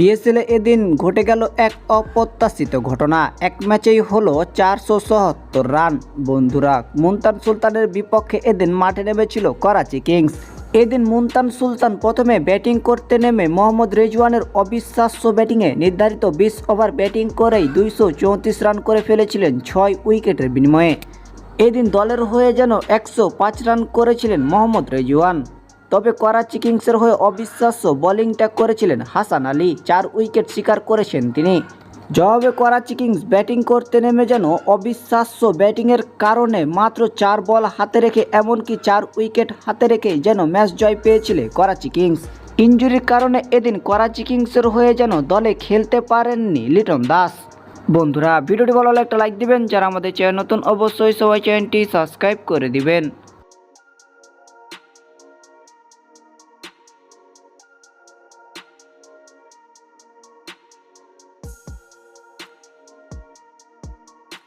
পিএসএলে এদিন ঘটে গেল এক অপ্রত্যাশিত ঘটনা। এক ম্যাচেই হলো চারশো সত্তর রান। বন্ধুরা, মুলতান সুলতানের বিপক্ষে এদিন মাঠে নেমেছিল করাচি কিংস। এদিন মুলতান সুলতান প্রথমে ব্যাটিং করতে নেমে মোহাম্মদ রেজওয়ানের অবিশ্বাস্য ব্যাটিংয়ে নির্ধারিত বিশ ওভার ব্যাটিং করেই দুইশো চৌত্রিশ রান করে ফেলেছিলেন ছয় উইকেটের বিনিময়ে। এদিন দলের হয়ে যেন একশো পাঁচ রান করেছিলেন মোহাম্মদ রেজওয়ান। তবে করাচি কিংসের হয়ে অবিশ্বাস্য বোলিংটা করেছিলেন হাসান আলী। চার উইকেট শিকার করেছেন তিনি। জবাবে করাচি কিংস ব্যাটিং করতে নেমে যেন অবিশ্বাস্য ব্যাটিংয়ের কারণে মাত্র চার বল হাতে রেখে এমনকি চার উইকেট হাতে রেখে যেন ম্যাচ জয় পেয়েছিল করাচি কিংস। ইঞ্জুরির কারণে এদিন করাচি কিংসের হয়ে যেন দলে খেলতে পারেননি লিটন দাস। বন্ধুরা, ভিডিওটি ভালো লাগলে একটা লাইক দিবেন। যারা আমাদের চ্যানেল নতুন, অবশ্যই সবাই চ্যানেলটি সাবস্ক্রাইব করে দিবেন।